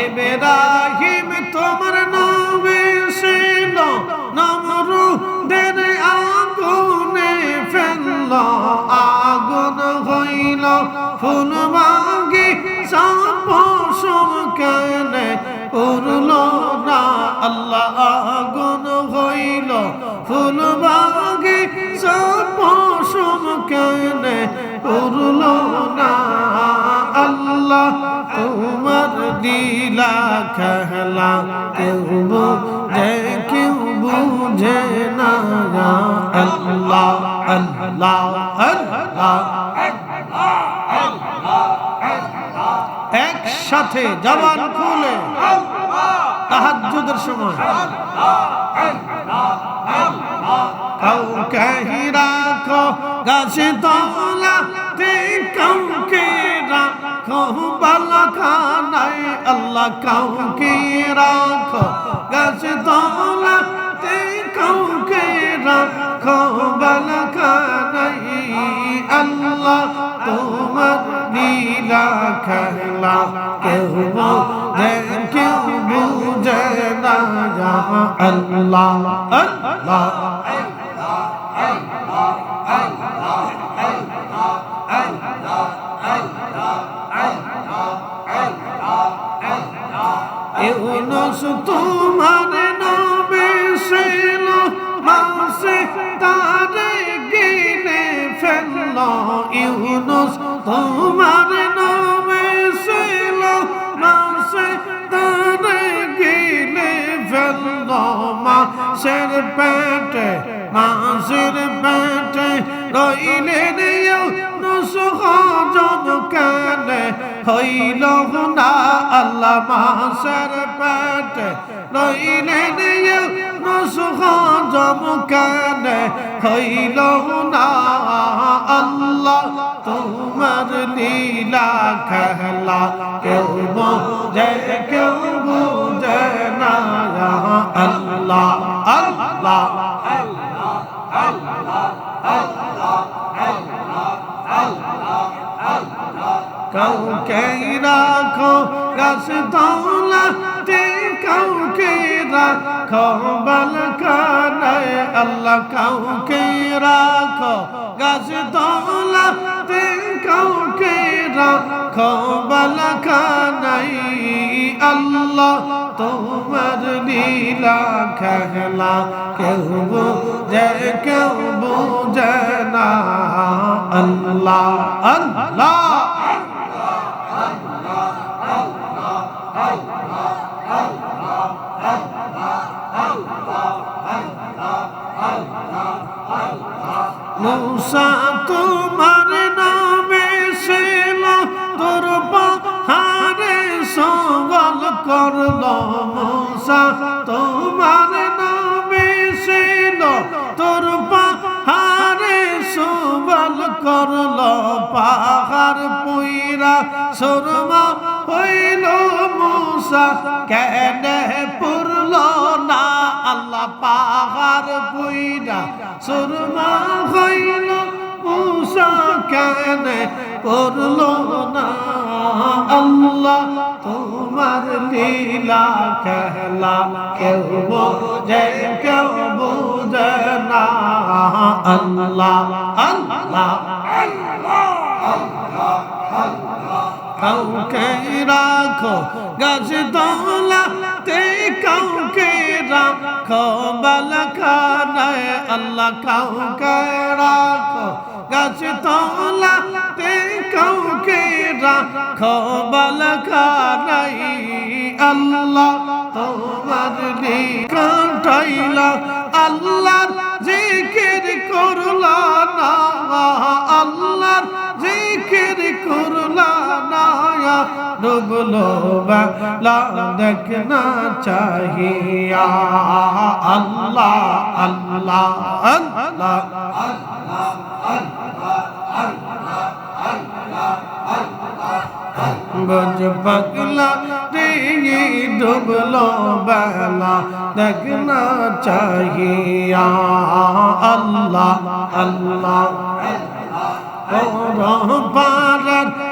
এবেরাহিম তোমার নামে খেলা কেউ বুঝে কেউ বুঝে না আল্লাহ আল্লাহ একসাথে জবান খুলে তাহাজ্জুদের সময়। কাউকে রাখো গাছে তলা কাউকে রাখো বালাখানায় আল্লাহ কাউকে রাখো। গাছে তলা কাউকে রাখো। বালাখানায় আল্লাহ, তোমার নীলা খেলা কেউ কেউ বুঝে না। আল্লাহ আল্লাহ ইউনুস তোমার নামে ছিল মাসে, তারে গিনে ফেলল ইউনুস। তোমার নামে ছিল মাসে, তারে গিনে ফেলল মাসের পেটে। মাসের পেটে রইলেন ইউনুস, হজম কানে হইল না আল্লাহ মাসের পেটে। রইলেন ইউনুস হজম কানে হইল না আল্লাহ, তোমার লীলা খেলা। কেউ বুঝে কেউ বুঝে না। আল্লাহ আল্লাহ। কাউকে রাখো গাছ তলা তে কাউকে রাখো বালকানায় আল্লাহ কাউকে রাখো গাছ তলা তে কাউকে রাখো বালকানায় আল্লাহ তোমার লীলা খেলা কেউ বুঝে কেউ বুঝে না আল্লাহ আল্লাহ মুসা তোমার নামে ছিল তোর পাহাড়ে সঙ্গল করল মুসা। তোমার নামে ছিল তোর পাহাড়ে সঙ্গল করল পাহাড় পুইরা। সুরমা হইল মুসা, কেন সুরমা হইল, মুসা কেন করল না? আল্লাহ, তোমার লীলা খেলা কেউ বোঝে কেউ বোঝে না। আল্লাহ আল্লাহ কাউকে রাখো গাছ তোলা তে কাউকে রাখো বালখানায় আল্লাহ কাউকে রাখো, গাছ তোলা তে কাউকে রাখো বালখানায় আল্লাহ তোমার কাটাইলা আল্লাহ জিকির করলা না আল্লাহর জিকির করলা ডুবলো বেলা দেখনা চাহিয়া আল্লাহ আল্লাহ আল্লাহ আল্লাহ আল্লাহ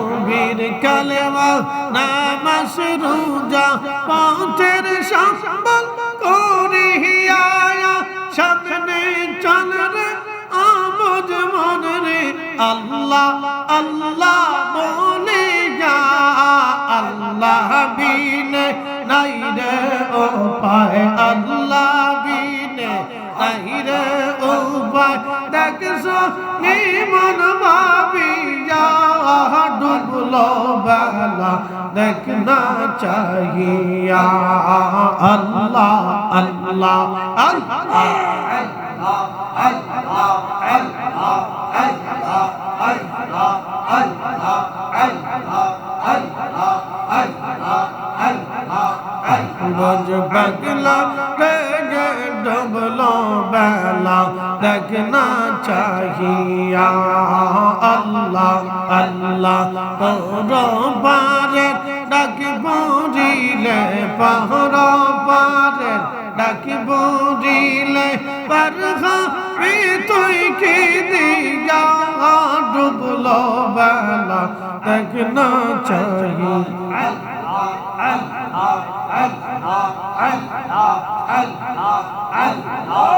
নবীর কালেমা নামাস রোজা পথের সম্বল করিয়া সামনে চল রে আমজ মন রে, আল্লাহ আল্লাহ বেলা দেখনা চাহিয়া আল্লাহ আল্লাহ আল্লাহ বজ পাগলা রে ডুবলো বেলা চাহিয়া আল্লাহ আল্লাহ পারে ডাক বুঝিলে পর পারে ডাক বুঝিলে পার হবে তুই কি দিয়া ডুবলো বেলা দেখনা চাহিয়া لا